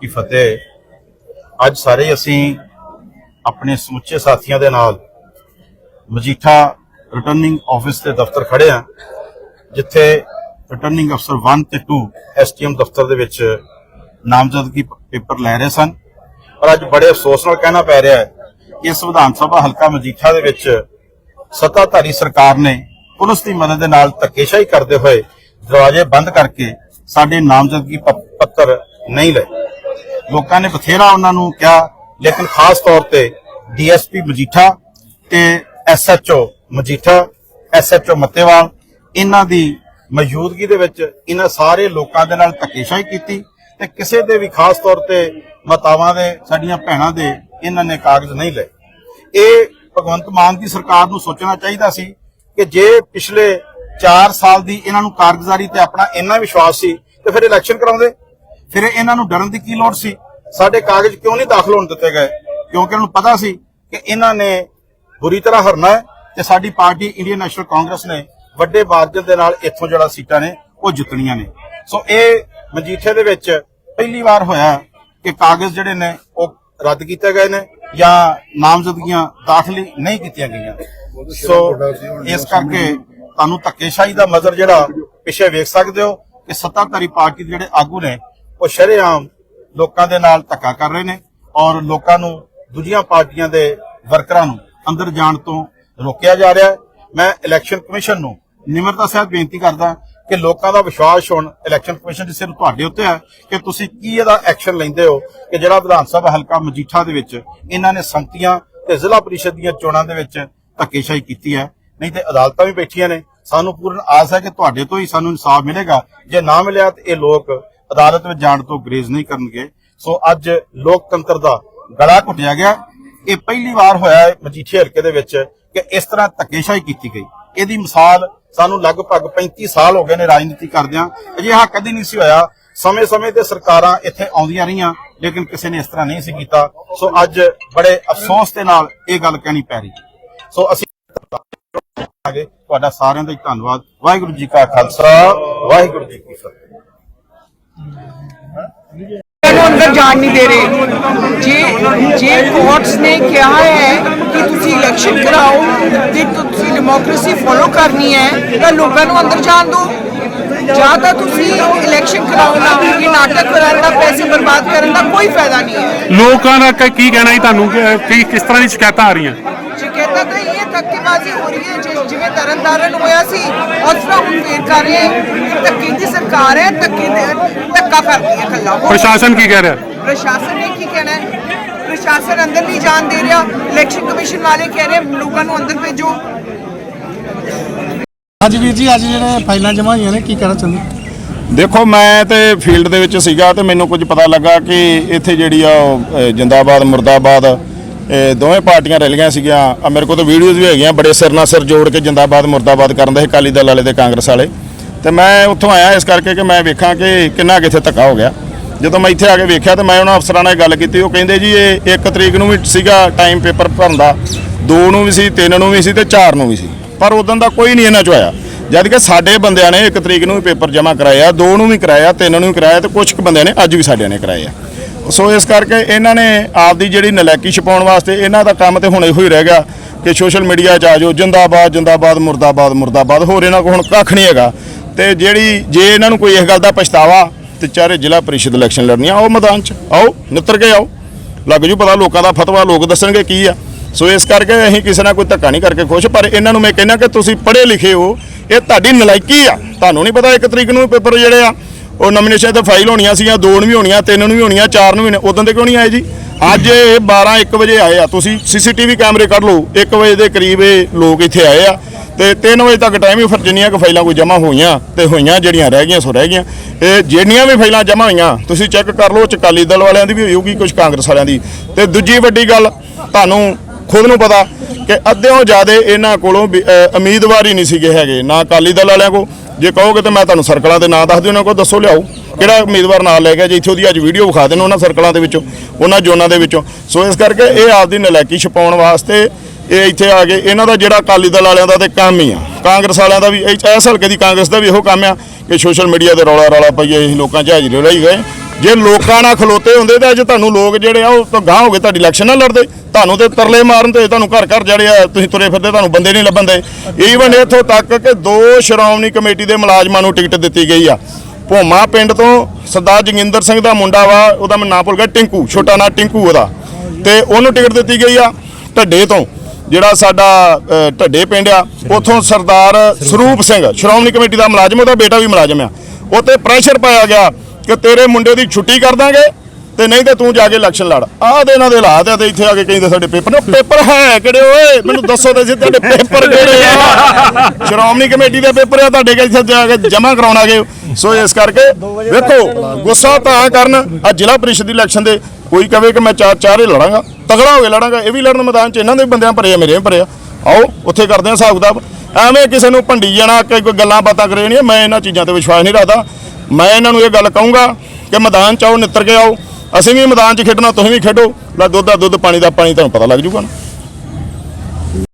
ਕੀ ਫਤਿਹ। ਅੱਜ ਸਾਰੇ ਅਸੀਂ ਆਪਣੇ ਸਮੁੱਚੇ ਸਾਥੀਆਂ ਦੇ ਨਾਲ ਮਜੀਠਾ ਰਿਟਰਨਿੰਗ ਆਫਿਸ ਦੇ ਦਫ਼ਤਰ ਖੜੇ ਆ ਜਿੱਥੇ ਰਿਟਰਨਿੰਗ ਅਫਸਰ 1 ਤੇ 2 ਐਸਟੀਐਮ ਦਫ਼ਤਰ ਦੇ ਵਿੱਚ ਨਾਮਜ਼ਦਗੀ ਪੇਪਰ ਲੈ ਰਹੇ ਸਨ। ਪਰ ਅੱਜ ਬੜੇ ਅਫਸੋਸ ਨਾਲ ਕਹਿਣਾ ਪੈ ਰਿਹਾ ਹੈ ਕਿ ਇਸ ਵਿਧਾਨ ਸਭਾ ਹਲਕਾ ਮਜੀਠਾ ਦੇ ਵਿੱਚ ਸੱਤਾਧਾਰੀ ਸਰਕਾਰ ਨੇ ਪੁਲਿਸ ਦੀ ਮਦਦ ਦੇ ਨਾਲ ਧੱਕੇਸ਼ਾਹੀ ਕਰਦੇ ਹੋਏ ਦਰਵਾਜ਼ੇ ਬੰਦ ਕਰਕੇ ਸਾਡੇ ਨਾਮਜ਼ਦਗੀ ਪੱਤਰ ਨਹੀਂ ਲਏ। ਲੋਕਾਂ ਨੇ ਬਥੇਰਾ ਉਹਨਾਂ ਨੂੰ ਕਿਹਾ, ਲੇਕਿਨ ਖਾਸ ਤੌਰ ਤੇ ਡੀਐਸਪੀ ਮਜੀਠਾ ਤੇ ਐਸਐਚਓ ਮਜੀਠਾ, ਐਸਐਚਓ ਮੱਤੇਵਾਲ, ਇਹਨਾਂ ਦੀ ਮੌਜੂਦਗੀ ਦੇ ਵਿੱਚ ਇਹਨਾਂ ਸਾਰੇ ਲੋਕਾਂ ਦੇ ਨਾਲ ਧੱਕੇਸ਼ਾਹੀ ਕੀਤੀ ਤੇ ਕਿਸੇ ਦੇ ਵੀ ਖਾਸ ਤੌਰ ਤੇ ਮਾਤਾਵਾਂ ਦੇ, ਸਾਡੀਆਂ ਭੈਣਾਂ ਦੇ ਇਹਨਾਂ ਨੇ ਕਾਗਜ਼ ਨਹੀਂ ਲਏ। ਇਹ ਭਗਵੰਤ ਮਾਨ ਦੀ ਸਰਕਾਰ ਨੂੰ ਸੋਚਣਾ ਚਾਹੀਦਾ ਸੀ ਕਿ ਜੇ ਪਿਛਲੇ 4 ਸਾਲ ਦੀ ਇਹਨਾਂ ਨੂੰ ਕਾਰਗੁਜ਼ਾਰੀ ਤੇ ਆਪਣਾ ਇੰਨਾ ਵਿਸ਼ਵਾਸ ਸੀ, ਤੇ ਫਿਰ ਇਲੈਕਸ਼ਨ ਕਰਾਉਂਦੇ। ਫਿਰ ਇਹਨਾਂ ਨੂੰ ਡਰਨ ਦੀ ਕੀ ਲੋੜ ਸੀ? ਸਾਡੇ ਕਾਗਜ਼ ਕਿਉਂ ਨਹੀਂ ਦਾਖਲ ਹੋਣ ਦਿੱਤੇ ਗਏ? ਕਿਉਂਕਿ ਇਹਨਾਂ ਨੂੰ ਪਤਾ ਸੀ ਕਿ ਇਹਨਾਂ ਨੇ ਬੁਰੀ ਤਰ੍ਹਾਂ ਹਰਨਾ ਹੈ ਤੇ ਸਾਡੀ ਪਾਰਟੀ ਇੰਡੀਅਨ ਨੈਸ਼ਨਲ ਕਾਂਗਰਸ ਨੇ ਵੱਡੇ ਮਾਰਜਨ ਦੇ ਨਾਲ ਇੱਥੋਂ ਜਿਹੜਾ ਸੀਟਾਂ ਨੇ, ਉਹ ਜਿੱਤਣੀਆਂ ਨੇ। ਸੋ ਇਹ ਮਜੀਠੇ ਦੇ ਵਿੱਚ ਪਹਿਲੀ ਵਾਰ ਹੋਇਆ ਕਿ ਕਾਗਜ਼ ਜਿਹੜੇ ਨੇ, ਉਹ ਰੱਦ ਕੀਤੇ ਗਏ ਨੇ ਜਾਂ ਨਾਮਜ਼ਦਗੀਆਂ ਦਾਖਲੀ ਨਹੀਂ ਕੀਤੀਆਂ ਗਈਆਂ। ਸੋ ਇਸ ਕਰਕੇ ਤੁਹਾਨੂੰ ਧੱਕੇਸ਼ਾਹੀ ਦਾ ਮਜ਼ਰ ਜਿਹੜਾ ਪਿੱਛੇ ਵੇਖ ਸਕਦੇ ਹੋ ਕਿ ਸੱਤਾਧਾਰੀ ਪਾਰਟੀ ਦੇ ਜਿਹੜੇ ਆਗੂ ਨੇ ਉਹ ਸ਼ਰੇਆਮ ਲੋਕਾਂ ਦੇ ਨਾਲ ਧੱਕਾ ਕਰ ਰਹੇ ਨੇ ਔਰ ਲੋਕਾਂ ਨੂੰ ਦੂਜੀਆਂ ਪਾਰਟੀਆਂ ਦੇ ਵਰਕਰਾਂ ਨੂੰ ਅੰਦਰ ਜਾਣ ਤੋਂ ਰੋਕਿਆ ਜਾ ਰਿਹਾ ਹੈ। ਮੈਂ ਇਲੈਕਸ਼ਨ ਕਮਿਸ਼ਨ ਨੂੰ ਨਿਮਰਤਾ ਸਹਿਤ ਬੇਨਤੀ ਕਰਦਾ ਕਿ ਲੋਕਾਂ ਦਾ ਵਿਸ਼ਵਾਸ ਹੁਣ ਇਲੈਕਸ਼ਨ ਕਮਿਸ਼ਨ ਦੇ ਸਿਰ ਤੁਹਾਡੇ ਉੱਤੇ ਹੈ ਕਿ ਤੁਸੀਂ ਕੀ ਇਹਦਾ ਐਕਸ਼ਨ ਲੈਂਦੇ ਹੋ ਕਿ ਜਿਹੜਾ ਵਿਧਾਨ ਸਭਾ ਹਲਕਾ ਮਜੀਠਾ ਦੇ ਵਿੱਚ ਇਹਨਾਂ ਨੇ ਸੰਤੀਆਂ ਤੇ ਜ਼ਿਲ੍ਹਾ ਪਰਿਸ਼ਦ ਦੀਆਂ ਚੋਣਾਂ ਦੇ ਵਿੱਚ ਧੱਕੇਸ਼ਾਹੀ ਕੀਤੀ ਹੈ। ਨਹੀਂ ਤੇ ਅਦਾਲਤਾਂ ਵੀ ਬੈਠੀਆਂ ਨੇ। ਸਾਨੂੰ ਪੂਰਨ ਆਸ ਹੈ ਕਿ ਤੁਹਾਡੇ ਤੋਂ ਹੀ ਸਾਨੂੰ ਇਨਸਾਫ ਮਿਲੇਗਾ। ਜੇ ਨਾ ਮਿਲਿਆ ਤੇ ਇਹ ਲੋਕ ਅਦਾਲਤ ਵਿੱਚ ਜਾਣ ਤੋਂ ਗਰੇਜ਼ ਨਹੀਂ ਕਰਨਗੇ। ਸੋ ਅੱਜ ਲੋਕਤੰਤਰ ਦਾ ਗਲਾ ਘੁੱਟਿਆ ਗਿਆ। ਇਹ ਪਹਿਲੀ ਵਾਰ ਹੋਇਆ ਹੈ ਮਜੀਠੇ ਹਲਕੇ ਦੇ ਵਿੱਚ ਕਿ ਇਸ ਤਰ੍ਹਾਂ ਧੱਕੇਸ਼ਾਹੀ ਕੀਤੀ ਗਈ। ਇਹਦੀ ਮਿਸਾਲ ਸਾਨੂੰ ਲਗਭਗ 35 ਸਾਲ ਹੋ ਗਏ ਨੇ ਰਾਜਨੀਤੀ ਕਰਦਿਆਂ। ਅਜਿਹਾ ਕਦੇ ਨਹੀਂ ਸੀ ਹੋਇਆ। ਸਮੇਂ-ਸਮੇਂ ਤੇ ਸਰਕਾਰਾਂ ਇੱਥੇ ਆਉਂਦੀਆਂ ਰਹੀਆਂ, ਲੇਕਿਨ ਕਿਸੇ ਨੇ ਇਸ ਤਰ੍ਹਾਂ ਨਹੀਂ ਸੀ ਕੀਤਾ। ਸੋ ਅੱਜ ਬੜੇ ਅਫਸੋਸ ਦੇ ਨਾਲ ਇਹ ਗੱਲ ਕਹਿਣੀ ਪੈ ਰਹੀ ਸੋ ਅਸੀਂ ਤੁਹਾਡਾ ਸਾਰਿਆਂ ਦਾ ਹੀ ਧੰਨਵਾਦ। ਵਾਹਿਗੁਰੂ ਜੀ ਕਾ ਖਾਲਸਾ, ਵਾਹਿਗੁਰੂ ਜੀ ਕੀ ਫਤਿਹ। ਨੂੰ ਅੰਦਰ ਜਾਣ ਨਹੀਂ ਦੇ ਰਹੇ। ਜੇ ਜੇ ਕੋਰਟਸ ਨੇ ਕਿਹਾ ਹੈ ਕਿ ਤੁਸੀਂ ਇਲੈਕਸ਼ਨ ਕਰਾਓ ਤੇ ਤੁਸੀਂ ਡੈਮੋਕ੍ਰੇਸੀ ਫੋਲੋ ਕਰਨੀ ਹੈ ਤਾਂ ਲੋਕਾਂ ਨੂੰ ਅੰਦਰ ਜਾਣ ਦਿਓ। ਜਾਂ ਤਾਂ ਤੁਸੀਂ ਇਲੈਕਸ਼ਨ ਕਰਾਓ ਨਾ ਇਹ ਨਾਟਕ ਕਰਨ ਦਾ ਪੈਸੇ ਬਰਬਾਦ ਕਰਨ ਦਾ ਕੋਈ ਫਾਇਦਾ ਨਹੀਂ ਹੈ। ਲੋਕਾਂ ਦਾ ਕ- ਕਹਿਣਾ ਹੈ ਤੁਹਾਨੂੰ? ਕਿ- ਕਿਸ ਤਰ੍ਹਾਂ ਦੀ ਸ਼ਿਕਾਇਤਾਂ ਆ ਰਹੀਆਂ? ਸ਼ਿਕਾਇਤਾਂ ਤਾਂ ਧੱਕੇਬਾਜ਼ੀ ਹੋ ਰਹੀ ਹੈ ਜਿ- ਜਿਵੇਂ ਤਰਨਤਾਰਨ ਹੋਇਆ ਸੀ ਉਸ ਤਰ੍ਹਾਂ ਹੁਣ ਫੇਰ ਕਰ ਰਹੇ ਹੈ। ਧੱਕੇ ਦੀ ਸਰਕਾਰ ਹੈ ਧੱਕੇ ਦੇ ਧੱਕਾ ਕਰਦੀ ਹੈ ਹੋਰ ਪ੍ਰਸ਼ਾਸਨ ਕੀ ਕਹਿ ਰਿਹਾ? ਪ੍ਰਸ਼ਾਸਨ ਨੇ ਕੀ ਕਹਿਣਾ ਹੈ? ਪ੍ਰਸ਼ਾਸਨ ਅੰਦਰ ਨਹੀਂ ਜਾਣ ਦੇ ਰਿਹਾ। ਇਲੈਕਸ਼ਨ ਕਮਿਸ਼ਨ ਵਾਲੇ ਕਹਿ ਰਹੇ ਲੋਕਾਂ ਨੂੰ ਅੰਦਰ ਭੇਜੋ। ਅੱਜ ਵੀਰ ਜੀ ਅੱਜ ਜਿਹੜੇ ਫਾਈਲਾਂ ਜਮ੍ਹਾਂ ਹੋਈਆਂ ਨੇ ਕੀ ਕਹਿਣਾ ਚਾਹੁੰਦੇ? ਦੇਖੋ ਮੈਂ ਤੇ ਫੀਲਡ ਦੇ ਵਿੱਚ ਸੀਗਾ ਤੇ ਮੈਨੂੰ ਕੁਝ ਪਤਾ ਲੱਗਾ ਕਿ ਇੱਥੇ ਜਿਹੜੀ ਆ ਜਿੰਦਾਬਾਦ ਮੁਰਦਾਬਾਦ ਦੋਵੇਂ ਪਾਰਟੀਆਂ ਰੈਲੀਆਂ ਸੀਗੀਆਂ। ਆ ਮੇਰੇ ਕੋਲ ਤਾਂ ਵੀਡੀਓਜ਼ ਵੀ ਹੈਗੀਆਂ, ਬੜੇ ਸਿਰ ਨਾਲ ਸਿਰ ਜੋੜ ਕੇ ਜਿੰਦਾਬਾਦ, ਮੁਰਦਾਬਾਦ ਕਰਨ ਦੇ ਅਕਾਲੀ ਦਲ ਵਾਲੇ ਤੇ ਕਾਂਗਰਸ ਵਾਲੇ। ਤੇ ਮੈਂ ਉੱਥੋਂ ਆਇਆ ਇਸ ਕਰਕੇ ਕਿ ਮੈਂ ਵੇਖਾਂ ਕਿ ਕਿੰਨਾ ਕੁ ਇੱਥੇ ਧੱਕਾ ਹੋ ਗਿਆ। ਜਦੋਂ ਮੈਂ ਇੱਥੇ ਆ ਕੇ ਵੇਖਿਆ ਤੇ ਮੈਂ ਉਹਨਾਂ ਅਫਸਰਾਂ ਨਾਲ ਗੱਲ ਕੀਤੀ, ਉਹ ਕਹਿੰਦੇ ਜੀ, ਇਹ 1 ਤਰੀਕ ਨੂੰ ਵੀ ਸੀਗਾ ਟਾਈਮ ਪੇਪਰ ਭਰਨ ਦਾ। 2 ਨੂੰ ਵੀ ਸੀ 3 ਨੂੰ ਵੀ ਸੀ ਤੇ 4 ਨੂੰ ਵੀ ਸੀ। ਪਰ ਉਦੋਂ ਦਾ ਕੋਈ ਨਹੀਂ ਇਹਨਾਂ ਚੋਂ ਆਇਆ। ਜਦ ਕਿ ਸਾਡੇ ਬੰਦਿਆਂ ਨੇ 1 ਤਰੀਕ ਨੂੰ ਵੀ ਪੇਪਰ ਜਮ੍ਹਾਂ ਕਰਾਇਆ 2 ਨੂੰ ਵੀ ਕਰਾਇਆ 3 ਨੂੰ ਵੀ ਕਰਾਇਆ ਤੇ ਕੁਝ ਕੁ ਬੰਦਿਆਂ ਨੇ ਅੱਜ ਵੀ ਸਾਡਿਆਂ ਨੇ ਕਰਾਏ ਆ। ਸੋ ਇਸ ਕਰਕੇ ਇਹਨਾਂ ਨੇ ਆਪਦੀ ਜਿਹੜੀ ਨਲਾਇਕੀ ਛਪਾਉਣ ਵਾਸਤੇ ਇਹਨਾਂ ਦਾ ਕੰਮ ਤੇ ਹੁਣ ਇਹੋ ਹੀ ਰਹਿ ਗਿਆ ਕਿ ਸੋਸ਼ਲ ਮੀਡੀਆ 'ਚ ਆ ਜਾਓ, ਜਿੰਦਾਬਾਦ ਜਿੰਦਾਬਾਦ, ਮੁਰਦਾਬਾਦ ਮੁਰਦਾਬਾਦ, ਹੋਰ ਇਹਨਾਂ ਕੋਲ ਹੁਣ ਕੱਖ ਨਹੀਂ ਹੈਗਾ। ਤੇ ਜਿਹੜੀ ਜੇ ਇਹਨਾਂ ਨੂੰ ਕੋਈ ਇਸ ਗੱਲ ਦਾ ਪਛਤਾਵਾ ਤੇ ਚਾਰੇ ਜ਼ਿਲ੍ਹਾ ਪਰਿਸ਼ਦ ਇਲੈਕਸ਼ਨ ਲੜਨੀਆਂ, ਆਓ ਮੈਦਾਨ 'ਚ, ਆਓ, ਨਿੱਤਰ ਕੇ ਆਓ। ਲੱਗ ਜੂ ਪਤਾ ਲੋਕਾਂ ਦਾ ਫਤਵਾ, ਲੋਕ ਦੱਸਣਗੇ ਕੀ ਆ। ਸੋ ਇਸ ਕਰਕੇ ਅਸੀਂ ਕਿਸੇ ਨਾਲ ਕੋਈ ਧੱਕਾ ਨਹੀਂ ਕਰਕੇ ਖੁਸ਼, ਪਰ ਇਹਨਾਂ ਨੂੰ ਮੈਂ ਕਹਿੰਦਾ ਕਿ ਤੁਸੀਂ ਪੜ੍ਹੇ ਲਿਖੇ ਹੋ, ਇਹ ਤੁਹਾਡੀ ਨਲਾਇਕੀ ਆ। ਤੁਹਾਨੂੰ ਨਹੀਂ ਪਤਾ ਇੱਕ ਤਰੀਕ ਨੂੰ ਪੇਪਰ ਜਿਹੜੇ ਆ ਉਹ ਨੋਮੀਨੇਸ਼ਨ ਤੇ ਫਾਈਲ ਹੋਣੀਆਂ ਸੀਗੀਆਂ ਦੋ ਨੂੰ ਵੀ ਹੋਣੀਆਂ ਤਿੰਨ ਨੂੰ ਵੀ ਹੋਣੀਆਂ ਚਾਰ ਨੂੰ ਵੀ ਉਦੋਂ ਦੇ ਕਿਉਂ ਨਹੀਂ ਆਏ ਜੀ? ਅੱਜ ਇਹ 12 1 ਵਜੇ ਆਏ ਆ। ਤੁਸੀਂ ਸੀਸੀਟੀਵੀ ਕੈਮਰੇ ਕੱਢ ਲਓ 1 ਵਜੇ ਦੇ ਕਰੀਬ ਇਹ ਲੋਕ ਇੱਥੇ ਆਏ ਆ। ਤੇ 3 ਵਜੇ ਤੱਕ ਟਾਈਮ ਹੀ ਫਿਰ ਜਿੰਨੀਆਂ ਕੁ ਫਾਈਲਾਂ ਕੋਈ ਜਮ੍ਹਾਂ ਹੋਈਆਂ ਤੇ ਹੋਈਆਂ ਜਿਹੜੀਆਂ ਰਹਿ ਗਈਆਂ ਸੋ ਰਹਿ ਗਈਆਂ। ਇਹ ਜਿੰਨੀਆਂ ਵੀ ਫਾਈਲਾਂ ਜਮ੍ਹਾਂ ਹੋਈਆਂ ਤੁਸੀਂ ਚੈੱਕ ਕਰ ਲਓ ਚਕਾਲੀ ਦਲ ਵਾਲਿਆਂ ਦੀ ਵੀ ਹੋਈ ਹੋਊਗੀ ਕੁਝ ਕਾਂਗਰਸ ਵਾਲਿਆਂ ਦੀ। ਤੇ ਦੂਜੀ ਵੱਡੀ ਗੱਲ ਤੁਹਾਨੂੰ ਖੁਦ ਨੂੰ ਪਤਾ ਕਿ ਅੱਧਿਓਂ ਜ਼ਿਆਦਾ ਇਹਨਾਂ ਕੋਲੋਂ ਵੀ, ਉਮੀਦਵਾਰ ਹੀ ਨਹੀਂ ਸੀਗੇ ਹੈਗੇ ਨਾ ਅਕਾਲੀ ਦਲ ਵਾਲਿਆਂ ਕੋ ਜੇ ਕਹੋਗੇ ਤਾਂ ਮੈਂ ਤੁਹਾਨੂੰ ਸਰਕਲਾਂ ਦੇ ਨਾਂ ਦੱਸ ਦਿਓ, ਉਹਨਾਂ ਕੋਲ ਦੱਸੋ ਲਿਆਓ। ਕਿਹੜਾ ਉਮੀਦਵਾਰ ਨਾਲ ਲੈ ਗਿਆ ਜੇ? ਇੱਥੇ ਉਹਦੀ ਅੱਜ ਵੀਡੀਓ ਵਿਖਾ ਦੇਣ ਉਹਨਾਂ ਸਰਕਲਾਂ ਦੇ ਵਿੱਚੋਂ, ਉਹਨਾਂ ਜ਼ੋਨਾਂ ਦੇ ਵਿੱਚੋਂ। ਸੋ ਇਸ ਕਰਕੇ ਇਹ ਆਪਦੀ ਨਲਾਇਕੀ ਛਪਾਉਣ ਵਾਸਤੇ ਇਹ ਇੱਥੇ ਆ ਗਏ। ਇਹਨਾਂ ਦਾ ਜਿਹੜਾ ਅਕਾਲੀ ਦਲ ਵਾਲਿਆਂ ਦਾ ਤੇ ਕੰਮ ਹੀ ਆ। ਕਾਂਗਰਸ ਵਾਲਿਆਂ ਦਾ ਵੀ, ਇਹ- ਇਸ ਹਲਕੇ ਦੀ ਕਾਂਗਰਸ ਦਾ ਵੀ ਇਹੋ ਕੰਮ ਆ ਕਿ ਸੋਸ਼ਲ ਮੀਡੀਆ ਤੇ ਰੌਲਾ ਰੌਲਾ ਪਈਏ, ਅਸੀਂ ਲੋਕਾਂ 'ਚ ਹਾਜ਼ਰੀ ਲਈ ਗਏ ਜੇ ਲੋਕਾਂ ਨਾਲ ਖਲੋਤੇ ਹੁੰਦੇ ਤਾਂ ਅੱਜ ਤੁਹਾਨੂੰ ਲੋਕ ਜਿਹੜੇ ਆ ਉਹ ਤਾਂ ਗਾਹ ਹੋ ਗਏ, ਤੁਹਾਡੀ ਇਲੈਕਸ਼ਨ ਨਾਲ ਲੜਦੇ। ਤੁਹਾਨੂੰ ਤੇ ਤਰਲੇ ਮਾਰਨ ਤੇ ਤੁਹਾਨੂੰ ਘਰ ਘਰ ਜਿਹੜੇ ਆ, ਤੁਸੀਂ ਤੁਰੇ ਫਿਰਦੇ, ਤੁਹਾਨੂੰ ਬੰਦੇ ਨਹੀਂ ਲੱਭਣ ਦੇ ਈਵਨ ਇੱਥੋਂ ਤੱਕ ਕਿ ਦੋ ਸ਼੍ਰੋਮਣੀ ਕਮੇਟੀ ਦੇ ਮੁਲਾਜ਼ਮਾਂ ਨੂੰ ਟਿਕਟ ਦਿੱਤੀ ਗਈ ਆ। ਭੋਮਾ ਪਿੰਡ ਤੋਂ ਸਰਦਾਰ ਜਗਿੰਦਰ ਸਿੰਘ ਦਾ ਮੁੰਡਾ ਵਾ, ਉਹਦਾ ਮੈਂ ਨਾਂ ਭੁੱਲ ਗਿਆ, ਟਿੰਕੂ, ਛੋਟਾ ਨਾਂ ਟਿੰਕੂ ਉਹਦਾ। ਤੇ ਉਹਨੂੰ ਟਿਕਟ ਦਿੱਤੀ ਗਈ ਆ ਢੱਡੇ ਤੋਂ, ਜਿਹੜਾ ਸਾਡਾ ਢੱਡੇ ਪਿੰਡ ਆ, ਉਥੋਂ ਸਰਦਾਰ ਸਰੂਪ ਸਿੰਘ, ਸ਼੍ਰੋਮਣੀ ਕਮੇਟੀ ਦਾ ਮੁਲਾਜ਼ਮ, ਉਹਦਾ ਬੇਟਾ ਵੀ ਮੁਲਾਜ਼ਮ ਆ। ਉਹ ਤੇ ਪ੍ਰੈਸ਼ਰ ਪਾਇਆ ਗਿਆ ਕਿ ਤੇਰੇ ਮੁੰਡੇ ਦੀ ਛੁੱਟੀ ਕਰ ਦਾਂਗੇ ਤੇ ਨਹੀਂ ਤੇ ਤੂੰ ਜਾ ਕੇ ਇਲੈਕਸ਼ਨ ਲੜ। ਆਹ ਦੇ ਇਹਨਾਂ ਦੇ ਹਾਲਾਤ ਆ ਤੇ ਇੱਥੇ ਆ ਕੇ ਕਹਿੰਦੇ ਸਾਡੇ ਪੇਪਰ ਨੇ ਪੇਪਰ ਹੈ ਕਿਹੜੇ ਓਏ? ਮੈਨੂੰ ਦੱਸੋ ਤੇ ਸੀ ਤੁਹਾਡੇ ਪੇਪਰ ਕਿਹੜੇ ਆ? ਸ਼੍ਰੋਮਣੀ ਕਮੇਟੀ ਦੇ ਪੇਪਰ ਆ, ਤੁਹਾਡੇ ਕੇ ਜਾ ਕੇ ਜਮ੍ਹਾਂ ਕਰਾਉਣ ਆ ਗਏ ਸੋ ਇਸ ਕਰਕੇ ਵੇਖੋ, ਗੁੱਸਾ ਤਾਂ ਕਰਨ ਆ ਜ਼ਿਲ੍ਹਾ ਪ੍ਰੀਸ਼ਦ ਦੀ ਇਲੈਕਸ਼ਨ ਦੇ। ਕੋਈ ਕਵੇ ਕਿ ਮੈਂ ਚਾਰ ਚਾਰ ਹੀ ਲੜਾਂਗਾ, ਤਗੜਾ ਹੋ ਕੇ ਲੜਾਂਗਾ, ਇਹ ਵੀ ਲੜਨ ਮੈਦਾਨ 'ਚ ਇਹਨਾਂ ਦੇ ਬੰਦਿਆਂ ਭਰੇ ਆ, ਮੇਰੇ ਵੀ ਭਰੇ ਆ। ਆਓ, ਉੱਥੇ ਕਰਦੇ ਆ ਹਿਸਾਬ ਕਿਤਾਬ। ਐਵੇਂ ਕਿਸੇ ਨੂੰ ਭੰਡੀ ਜਾਣਾ ਕਿ ਕੋਈ ਗੱਲਾਂ ਬਾਤਾਂ ਕਰੇ ਨਹੀਂ, ਮੈਂ ਇਹਨਾਂ ਚੀਜ਼ਾਂ ਤੇ ਵਿਸ਼ਵਾਸ ਨਹੀਂ ਰੱਖਦਾ। ਮੈਂ ਇਹਨਾਂ ਨੂੰ ਇਹ ਗੱਲ ਕਹੂੰਗਾ ਕਿ ਮੈਦਾਨ 'ਚ ਆਓ, ਨਿੱਤਰ ਕੇ ਆਓ। ਅਸੀਂ ਵੀ ਮੈਦਾਨ 'ਚ ਖੇਡਣਾ, ਤੁਸੀਂ ਵੀ ਖੇਡੋ। ਲੈ ਦੁੱਧ ਦਾ ਦੁੱਧ, ਪਾਣੀ ਦਾ ਪਾਣੀ, ਤੁਹਾਨੂੰ ਪਤਾ ਲੱਗ ਜੂਗਾ ਨਾ।